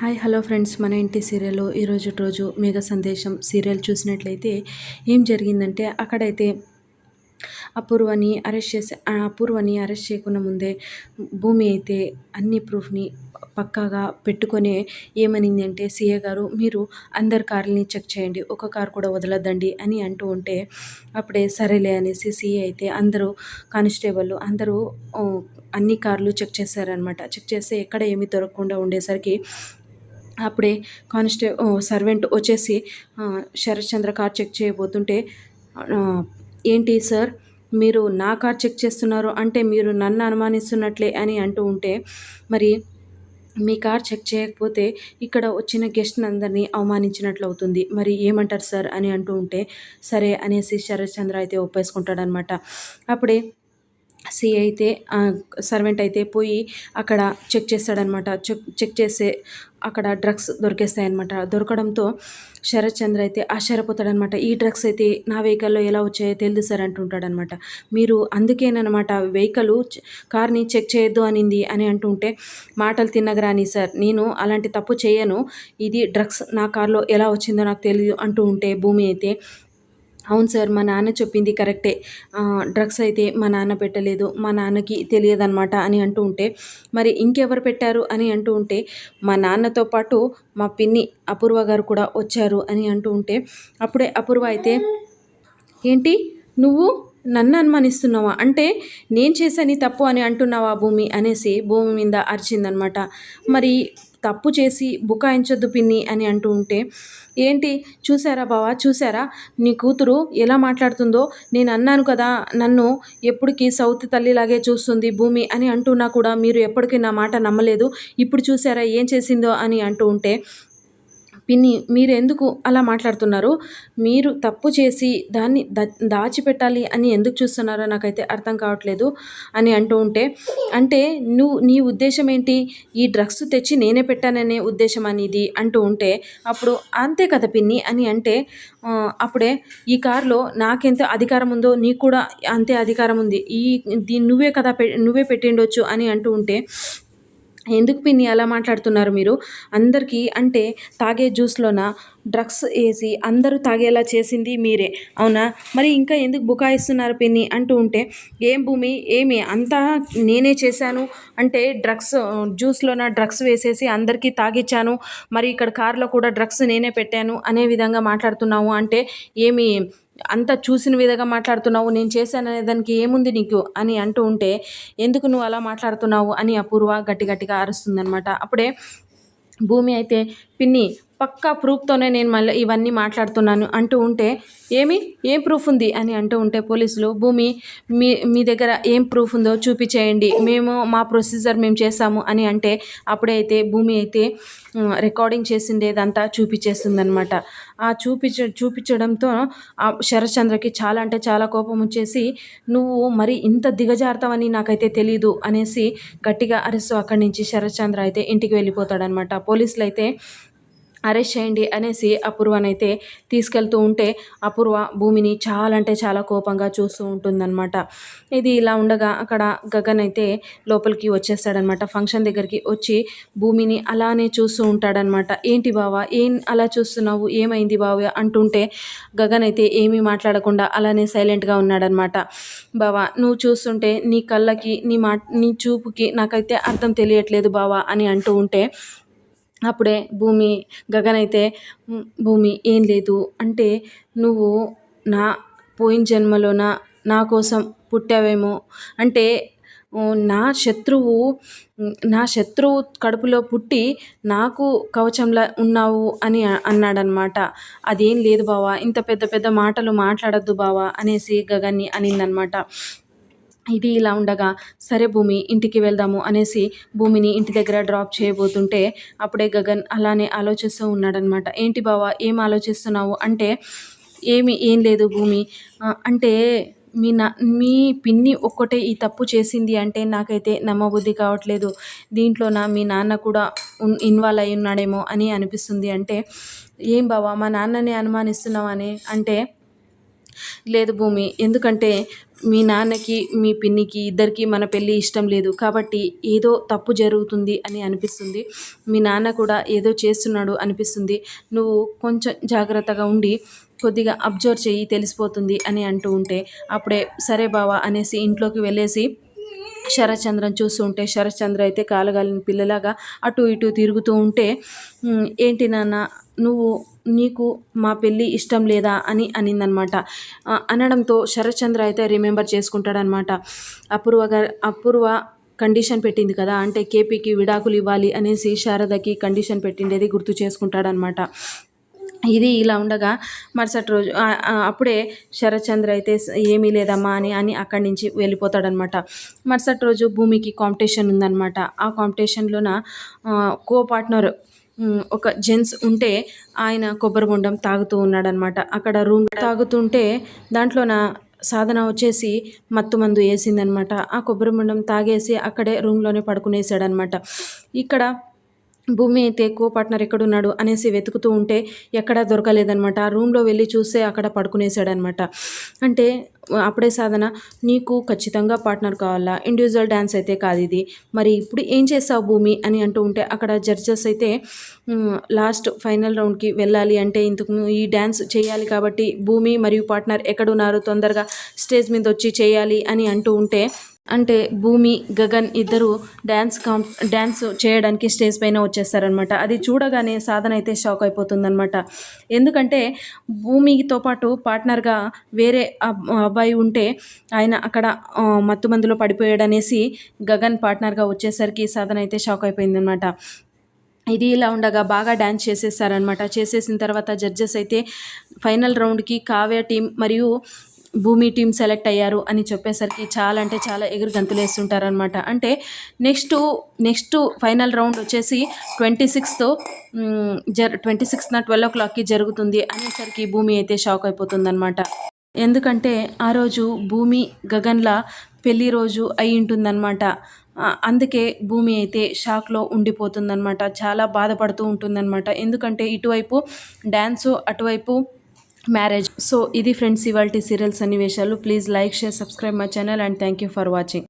Hi hello friends. మన ఇంటి సీరియల్లో ఈరోజు రోజు మేఘ సందేశం సీరియల్ చూసినట్లయితే ఏం జరిగిందంటే అక్కడైతే అపూర్వని అరెస్ట్ చేసి ఆ అపూర్వని అరెస్ట్ చేయకుండా ముందే భూమి అయితే అన్ని ప్రూఫ్ని పక్కాగా పెట్టుకొని ఏమనింది అంటే సీఏ గారు మీరు అందరి కార్లని చెక్ చేయండి ఒక కార్ కూడా వదలద్దండి అని అంటూ ఉంటే అప్పుడే సరేలే అనేసి సీఏ అయితే అందరూ కానిస్టేబుల్ అందరూ అన్ని కార్లు చెక్ చేశారనమాట చెక్ చేస్తే ఎక్కడ ఏమీ దొరకకుండా ఉండేసరికి అప్పుడే కానిస్టే సర్వెంట్ వచ్చేసి శరత్చంద్ర కార్ చెక్ చేయబోతుంటే ఏంటి సార్? మీరు నా కార్ చెక్ చేస్తున్నారు అంటే మీరు నన్ను అనుమానిస్తున్నట్లే అని అంటూ ఉంటే మరి మీ కార్ చెక్ చేయకపోతే ఇక్కడ వచ్చిన గెస్ట్ అందరినీ అవమానించినట్లు అవుతుంది. మరి ఏమంటారు సార్ అని అంటూ ఉంటే సరే అనేసి శరత్చంద్ర అయితే ఒప్పేసుకుంటాడనమాట అప్పుడే సి అయితే సర్వెంట్ అయితే పోయి అక్కడ చెక్ చేస్తాడనమాట. చెక్ చెక్ చేసే అక్కడ డ్రగ్స్ దొరికేస్తాయన్నమాట దొరకడంతో శరత్ చంద్ర అయితే ఆశ్చర్యపోతాడనమాట. ఈ డ్రగ్స్ అయితే నా వెహికల్లో ఎలా వచ్చాయో తెలియదు సార్ అంటుంటాడనమాట. మీరు అందుకేనమాట వెహికల్ కార్ని చెక్ చేయొద్దు అనింది అని అంటుంటే మాటలు తిన్నగరాని సార్ నేను అలాంటి తప్పు చేయను. ఇది డ్రగ్స్ నా కార్లో ఎలా వచ్చిందో నాకు తెలియదు అంటూ ఉంటే భూమి అయితే అవును సార్ మా నాన్న చెప్పింది కరెక్టే. డ్రగ్స్ అయితే మా నాన్న పెట్టలేదు మా నాన్నకి తెలియదన్నమాట అని అంటూ ఉంటే మరి ఇంకెవరు పెట్టారు అని అంటూ ఉంటే మా నాన్నతో పాటు మా పిన్ని అపూర్వ గారు కూడా వచ్చారు అని అంటూ ఉంటే అప్పుడే అపూర్వ అయితే ఏంటి? నువ్వు నన్ను అనుమానిస్తున్నావా? అంటే నేను చేశాను తప్పు అని అంటున్నావా భూమి? అనేసి భూమి మీద అరిచిందనమాట మరి తప్పు చేసి బుకాయించొద్దు పిన్ని అని అంటూ ఉంటే ఏంటి? చూసారా బావా? చూసారా నీ కూతురు ఎలా మాట్లాడుతుందో? నేను అన్నాను కదా నన్ను ఎప్పటికీ సౌత్ తల్లిలాగే చూస్తుంది భూమి అని అంటున్నా కూడా మీరు ఎప్పటికీ నా మాట నమ్మలేదు. ఇప్పుడు చూసారా ఏం చేసిందో అని అంటూ ఉంటే పిన్ని మీరెందుకు అలా మాట్లాడుతున్నారు? మీరు తప్పు చేసి దాన్ని దా దాచిపెట్టాలి అని ఎందుకు చూస్తున్నారో నాకైతే అర్థం కావట్లేదు అని అంటూ ఉంటే అంటే నువ్వు నీ ఉద్దేశం ఏంటి? ఈ డ్రగ్స్ తెచ్చి నేనే పెట్టాననే ఉద్దేశం అనేది అంటూ ఉంటే అప్పుడు అంతే కదా పిన్ని అని అంటే అప్పుడే ఈ కారులో నాకెంత అధికారం ఉందో నీకు కూడా అంతే అధికారం ఉంది. ఈ దీన్ని నువ్వే కదా పె నువ్వే పెట్టిండొచ్చు అని అంటూ ఉంటే ఎందుకు పిన్ని అలా మాట్లాడుతున్నారు మీరు? అందరికీ అంటే తాగే జ్యూస్లోన? డ్రగ్స్ వేసి అందరూ తాగేలా చేసింది మీరే. అవునా? మరి ఇంకా ఎందుకు బుకాయిస్తున్నారు పిన్ని? అంటూ ఉంటే ఏం భూమి? ఏమి? అంతా నేనే చేశాను. అంటే డ్రగ్స్ జ్యూస్లోన డ్రగ్స్ వేసేసి అందరికీ తాగిచ్చాను. మరి ఇక్కడ కార్లో కూడా డ్రగ్స్ నేనే పెట్టాను అనే విధంగా మాట్లాడుతున్నావు అంటే ఏమి? అంత చూసిన విధంగా మాట్లాడుతున్నావు? నేను చేశాననే దానికి ఏముంది నీకు? అని అంటూ ఉంటే ఎందుకు నువ్వు అలా మాట్లాడుతున్నావు? అని అపూర్వ గట్టి గట్టిగా అరుస్తుందనమాట అప్పుడే భూమి అయితే పిన్ని పక్కా ప్రూఫ్తోనే నేను మళ్ళీ ఇవన్నీ మాట్లాడుతున్నాను అంటూ ఉంటే ఏమి? ఏం ప్రూఫ్ ఉంది? అని అంటూ ఉంటే పోలీసులు భూమి మీ మీ దగ్గర ఏం ప్రూఫ్ ఉందో చూపించేయండి. మేము మా ప్రొసీజర్ మేము చేసాము అని అంటే అప్పుడే అయితే భూమి అయితే రికార్డింగ్ చేసిండేదంతా చూపించేస్తుందనమాట ఆ చూపించ చూపించడంతో ఆ శరత్చంద్రకి చాలా అంటే చాలా కోపం వచ్చేసి నువ్వు మరి ఇంత దిగజారుతావని నాకైతే తెలీదు అనేసి గట్టిగా అరుస్తూ అక్కడి నుంచి శరత్చంద్ర అయితే ఇంటికి వెళ్ళిపోతాడనమాట పోలీసులు అయితే అరెస్ట్ చేయండి అనేసి అపూర్వనైతే తీసుకెళ్తూ ఉంటే అపూర్వ భూమిని చాలా అంటే చాలా కోపంగా చూస్తూ ఉంటుందన్నమాట. ఇది ఇలా ఉండగా అక్కడ గగన్ అయితే లోపలికి వచ్చేస్తాడనమాట ఫంక్షన్ దగ్గరికి వచ్చి భూమిని అలానే చూస్తూ ఉంటాడనమాట ఏంటి బావా ఏం అలా చూస్తున్నావు? ఏమైంది బావ? అంటుంటే గగన్ అయితే ఏమీ మాట్లాడకుండా అలానే సైలెంట్గా ఉన్నాడనమాట బావా నువ్వు చూస్తుంటే నీ కళ్ళకి నీ మా నీ చూపుకి నాకైతే అర్థం తెలియట్లేదు బావా అని అంటూ ఉంటే అప్పుడే భూమి గగన్ అయితే భూమి ఏం లేదు. అంటే నువ్వు నా పోయిన జన్మలోన నా కోసం పుట్టావేమో. అంటే నా శత్రువు నా శత్రువు కడుపులో పుట్టి నాకు కవచంలా ఉన్నావు అని అన్నాడనమాట. అదేం లేదు బావా. ఇంత పెద్ద పెద్ద మాటలు మాట్లాడద్దు బావా అనేసి గగన్ని అనిందనమాట. ఇది ఇలా ఉండగా సరే భూమి ఇంటికి వెళ్దాము అనేసి భూమిని ఇంటి దగ్గర డ్రాప్ చేయబోతుంటే అప్పుడే గగన్ అలానే ఆలోచిస్తూ ఉన్నాడనమాట ఏంటి బావా ఏం ఆలోచిస్తున్నావు? అంటే ఏమి ఏం లేదు భూమి. అంటే మీ నా మీ పిన్ని ఒక్కటే ఈ తప్పు చేసింది అంటే నాకైతే నమ్మబుద్ధి కావట్లేదు. దీంట్లో నా మీ నాన్న కూడా ఇన్వాల్వ్ అయి ఉన్నాడేమో అని అనిపిస్తుంది. అంటే ఏం బావా మా నాన్నని అనుమానిస్తున్నావని అంటే లేదు భూమి. ఎందుకంటే మీ నాన్నకి మీ పిన్నికి ఇద్దరికి మన పెళ్ళి ఇష్టం లేదు. కాబట్టి ఏదో తప్పు జరుగుతుంది అని అనిపిస్తుంది. మీ నాన్న కూడా ఏదో చేస్తున్నాడు అనిపిస్తుంది. నువ్వు కొంచెం జాగ్రత్తగా ఉండి కొద్దిగా అబ్జర్వ్ చేయి తెలిసిపోతుంది అని అంటూ ఉంటే అప్పుడే సరే బావా అనేసి ఇంట్లోకి వెళ్ళేసి శరత్చంద్రం చూస్తూ ఉంటే శరత్చంద్ర అయితే కాలగాలిన పిల్లలాగా అటు ఇటు తిరుగుతూ ఉంటే ఏంటి నాన్న నువ్వు నీకు మా పెళ్ళి ఇష్టం లేదా అని అనిందనమాట. అనడంతో శరత్చంద్ర అయితే రిమెంబర్ చేసుకుంటాడనమాట. అపూర్వ గారు అపూర్వ కండిషన్ పెట్టింది కదా అంటే కేపీకి విడాకులు ఇవ్వాలి అనేసి శారదకి కండిషన్ పెట్టిండేది గుర్తు చేసుకుంటాడనమాట. ఇది ఇలా ఉండగా మరుసటి రోజు అప్పుడే శరత్చంద్ర అయితే ఏమీ లేదమ్మా అని అని అక్కడి నుంచి వెళ్ళిపోతాడనమాట. మరుసటి రోజు భూమికి కాంపిటీషన్ ఉందన్నమాట ఆ కాంపిటీషన్లోన కో పార్ట్నర్ ఒక జెంట్స్ ఉంటే ఆయన కొబ్బరి బొండం తాగుతూ ఉన్నాడనమాట. అక్కడ రూమ్ తాగుతుంటే దాంట్లోన సాధన వచ్చేసి మత్తు మందు వేసిందనమాట. ఆ కొబ్బరి బొండం తాగేసి అక్కడే రూమ్లోనే పడుకునేసాడనమాట. ఇక్కడ భూమి అయితే కో పార్ట్నర్ ఎక్కడున్నాడు అనేసి వెతుకుతూ ఉంటే ఎక్కడా దొరకలేదనమాట ఆ రూమ్లో వెళ్ళి చూస్తే అక్కడ పడుకునేసాడనమాట అంటే అప్పుడే సాధన నీకు ఖచ్చితంగా పార్ట్నర్ కావాలా? ఇండివిజువల్ డ్యాన్స్ అయితే కాదు ఇది. మరి ఇప్పుడు ఏం చేస్తావు భూమి? అని అంటూ ఉంటే అక్కడ జడ్జెస్ అయితే లాస్ట్ ఫైనల్ రౌండ్కి వెళ్ళాలి అంటే ఇంతకు ఈ డ్యాన్స్ చేయాలి కాబట్టి భూమి మరియు పార్ట్నర్ ఎక్కడున్నారు? తొందరగా స్టేజ్ మీద వచ్చి చేయాలి అని అంటూ ఉంటే అంటే భూమి గగన్ ఇద్దరు డ్యాన్స్ కాం డ్యాన్స్ చేయడానికి స్టేజ్ పైన వచ్చేస్తారనమాట అది చూడగానే సాధన అయితే షాక్ అయిపోతుందనమాట ఎందుకంటే భూమితో పాటు పార్ట్నర్గా వేరే అబ్బాయి ఉంటే ఆయన అక్కడ మత్తు మందులో పడిపోయాడనేసి గగన్ పార్ట్నర్గా వచ్చేసరికి సాధన అయితే షాక్ అయిపోయిందనమాట ఇది ఇలా ఉండగా బాగా డ్యాన్స్ చేసేసారనమాట చేసేసిన తర్వాత జడ్జెస్ అయితే ఫైనల్ రౌండ్కి కావ్య టీం మరియు భూమి టీం సెలెక్ట్ అయ్యారు అని చెప్పేసరికి చాలా అంటే చాలా ఎగురు గంతులు వేస్తుంటారనమాట అంటే నెక్స్ట్ నెక్స్ట్ ఫైనల్ రౌండ్ వచ్చేసి ట్వంటీ సిక్స్త్ జర్ ట్వంటీ సిక్స్త్న ట్వెల్వ్ ఓ క్లాక్కి జరుగుతుంది అనేసరికి భూమి అయితే షాక్ అయిపోతుందన్నమాట. ఎందుకంటే ఆ రోజు భూమి గగన్ల పెళ్ళి రోజు అయి ఉంటుందన్నమాట. అందుకే భూమి అయితే షాక్లో ఉండిపోతుందన్నమాట. చాలా బాధపడుతూ ఉంటుందన్నమాట. ఎందుకంటే ఇటువైపు డ్యాన్సు అటువైపు మ్యారేజ్ సో ఇది ఫ్రెండ్స్ ఇవాళ సీరియల్ సన్నివేశాలు. Please like share subscribe my channel and thank you for watching